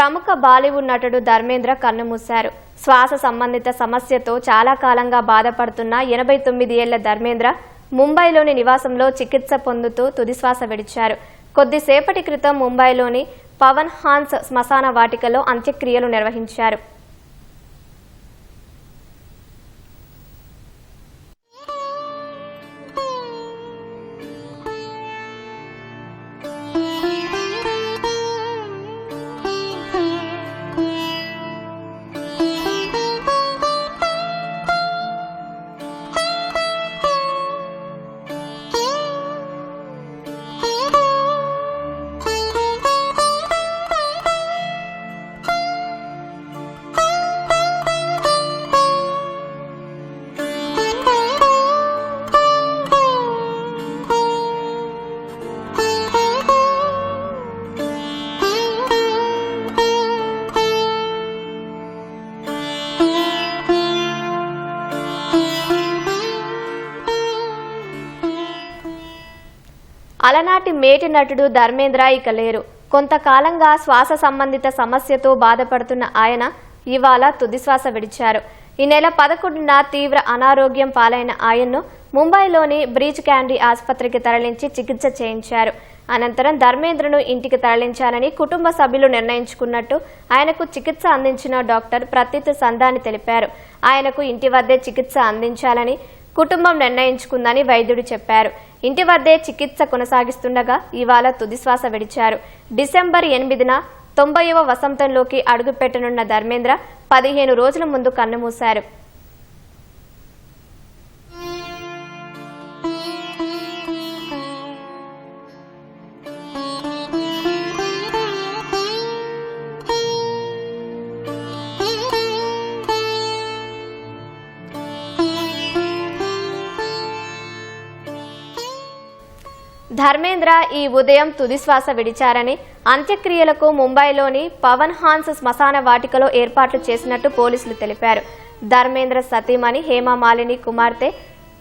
ప్రముఖ బాలీవుడ్ నటుడు ధర్మేంద్ర కన్నుమూశారు. శ్వాస సంబంధిత సమస్యతో చాలా కాలంగా బాధపడుతున్న ఎనభై తొమ్మిది ఏళ్ళ ధర్మేంద్ర ముంబైలోని నివాసంలో చికిత్స పొందుతూ తుదిశ్వాస విడిచారు. కొద్దిసేపటి క్రితం ముంబైలోని పవన్ హాన్స్ శ్మశాన వాటికలో అంత్యక్రియలు నిర్వహించారు. అలనాటి మేటి నటుడు ధర్మేంద్ర ఇక లేరు. కొంతకాలంగా శ్వాస సంబంధిత సమస్యతో బాధపడుతున్న ఆయన ఇవాళ తుదిశ్వాస విడిచారు. ఈ నెల పదకొండున తీవ్ర అనారోగ్యం పాలైన ఆయన్ను ముంబైలోని బ్రీచ్ క్యాండీ ఆసుపత్రికి తరలించి చికిత్స చేయించారు. అనంతరం ధర్మేంద్రను ఇంటికి తరలించాలని కుటుంబ సభ్యులు నిర్ణయించుకున్నట్టు ఆయనకు చికిత్స అందించిన డాక్టర్ ప్రత్యుత్ సందాని తెలిపారు. ఆయనకు ఇంటి వద్దే చికిత్స అందించాలని కుటుంబం నిర్ణయించుకుందని వైద్యుడు చెప్పారు. ఇంటి వద్దే చికిత్స కొనసాగిస్తుండగా ఇవాళ తుదిశ్వాస విడిచారు. డిసెంబర్ ఎనిమిదిన తొంభైవ వసంతంలోకి అడుగుపెట్టనున్న ధర్మేంద్ర పదిహేను రోజుల ముందు కన్నుమూశారు. ధర్మేంద్ర ఈ ఉదయం తుదిశ్వాస విడిచారని అంత్యక్రియలకు ముంబైలోని పవన్ హాన్స్ శ్మశాన వాటికలో ఏర్పాట్లు చేసినట్టు పోలీసులు తెలిపారు. ధర్మేంద్ర సతీమణి హేమమాలిని కుమార్తె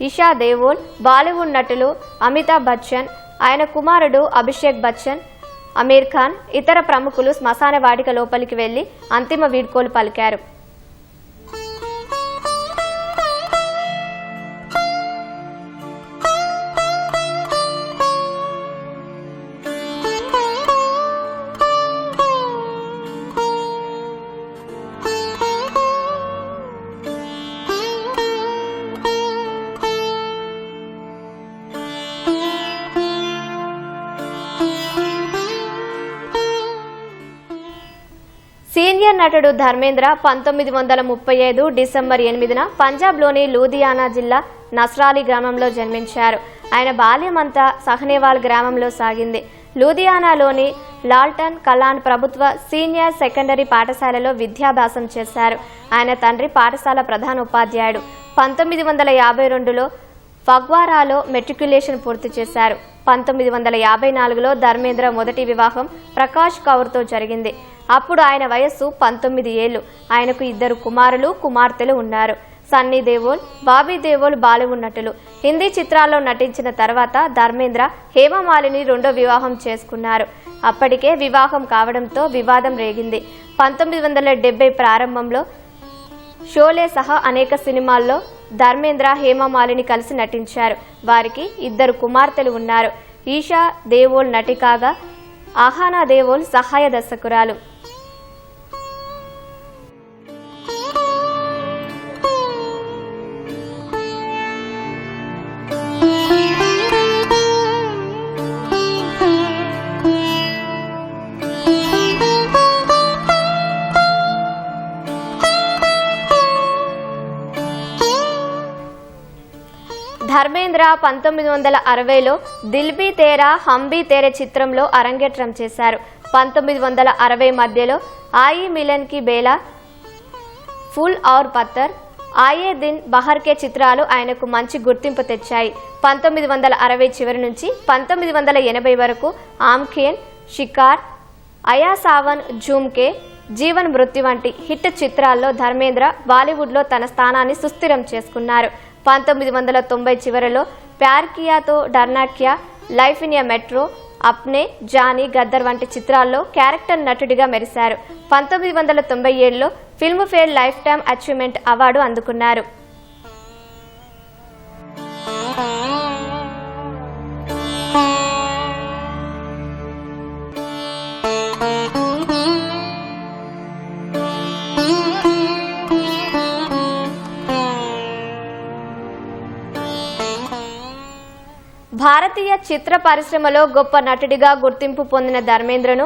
ఇషా దేవోల్ బాలీవుడ్ నటులు అమితాబ్ బచ్చన్ ఆయన కుమారుడు అభిషేక్ బచ్చన్ అమీర్ ఖాన్ ఇతర ప్రముఖులు శ్మశాన వాటిక లోపలికి వెళ్ళి అంతిమ వీడ్కోలు పలికారు. సీనియర్ నటుడు ధర్మేంద్ర పంతొమ్మిది వందల ముప్పై ఐదు డిసెంబర్ ఎనిమిదిన పంజాబ్లోని లూధియానా జిల్లా నస్రాలి గ్రామంలో జన్మించారు. ఆయన బాల్యమంతా సహనేవాల్ గ్రామంలో సాగింది. లూధియానాలోని లాల్టన్ కలాన్ ప్రభుత్వ సీనియర్ సెకండరీ పాఠశాలలో విద్యాభ్యాసం చేశారు. ఆయన తండ్రి పాఠశాల ప్రధాన ఉపాధ్యాయుడు పంతొమ్మిది వందల యాభై రెండులో ఫగ్వారాలో మెట్రికులేషన్ పూర్తి చేశారు. పంతొమ్మిది వందల యాభై నాలుగులో ధర్మేంద్ర మొదటి వివాహం ప్రకాష్ కౌర్తో జరిగింది. అప్పుడు ఆయన వయస్సు పంతొమ్మిది ఏళ్ళు ఆయనకు ఇద్దరు కుమారులు కుమార్తెలు ఉన్నారు. సన్నీ దేవోల్ బాబీ దేవోల్ బాలీవుడ్ నటులు హిందీ చిత్రాల్లో నటించిన తర్వాత ధర్మేంద్ర హేమమాలిని రెండో వివాహం చేసుకున్నారు. అప్పటికే వివాహం కావడంతో వివాదం రేగింది. పంతొమ్మిది వందల డెబ్బై ప్రారంభంలో షోలే సహా అనేక సినిమాల్లో ధర్మేంద్ర హేమమాలిని కలిసి నటించారు. వారికి ఇద్దరు కుమార్తెలు ఉన్నారు. ఈషా దేవోల్ నటి కాగా ఆహానా దేవోల్ సహాయ దర్శకురాలు. ధర్మేంద్ర పంతొమ్మిది వందల అరవైలో దిల్బీ తేరా హంబీ తేరే చిత్రంలో అరంగేట్రం చేశారు. పంతొమ్మిది వందల అరవై మధ్యలో ఆయి మిలన్కి బేలా ఫుల్ ఔర్ పత్తర్ ఆయే దిన్ బహర్కే చిత్రాలు ఆయనకు మంచి గుర్తింపు తెచ్చాయి. పంతొమ్మిది వందల అరవై చివరి నుంచి పంతొమ్మిది వందల ఎనభై వరకు ఆమ్ఖేన్ షికార్ అయా సావన్ జూమ్కే జీవన్ మృత్యు వంటి హిట్ చిత్రాల్లో ధర్మేంద్ర బాలీవుడ్లో తన స్థానాన్ని సుస్థిరం చేసుకున్నారు. పంతొమ్మిది వందల తొంభై చివరిలో Pyaar Kiya To Darna Kya Life in a Metro Apne Johnny Gaddaar వంటి చిత్రాల్లో క్యారెక్టర్ నటుడిగా మెరిశారు. పంతొమ్మిది వందల తొంభై ఏడులో Filmfare lifetime achievement award అందుకున్నారు. Hmm. భారతీయ చిత్ర పరిశ్రమలో గొప్ప నటుడిగా గుర్తింపు పొందిన ధర్మేంద్రను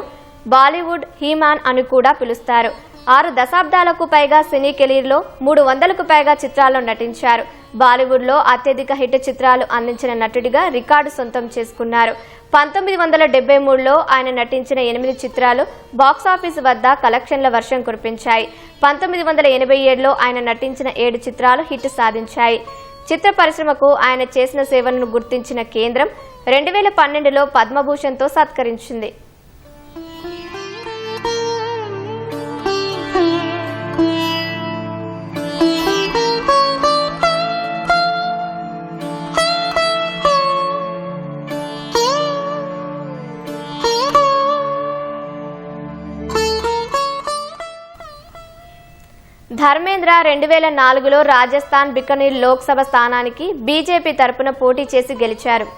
బాలీవుడ్ హీమాన్ అని కూడా పిలుస్తారు. ఆరు దశాబ్దాలకు పైగా సినీ కెరీర్లో మూడు వందలకు పైగా చిత్రాల్లో నటించారు. బాలీవుడ్లో అత్యధిక హిట్ చిత్రాలు అందించిన నటుడిగా రికార్డు సొంతం చేసుకున్నారు. పంతొమ్మిది వందల డెబ్బై మూడులో ఆయన నటించిన ఎనిమిది చిత్రాలు బాక్సాఫీస్ వద్ద కలెక్షన్ల వర్షం కురిపించాయి. పంతొమ్మిది వందల ఎనభై ఏడులో ఆయన నటించిన ఏడు చిత్రాలు హిట్ సాధించాయి. చిత్ర పరిశ్రమకు ఆయన చేసిన సేవలను గుర్తించిన కేంద్రం రెండు వేల పన్నెండులో పద్మభూషణ్తో సత్కరించింది. ధర్మేంద్ర రెండు వేల నాలుగులో రాజస్థాన్ బికనీర్ లోక్సభ స్థానానికి బీజేపీ తరపున పోటీ చేసి గెలిచారు.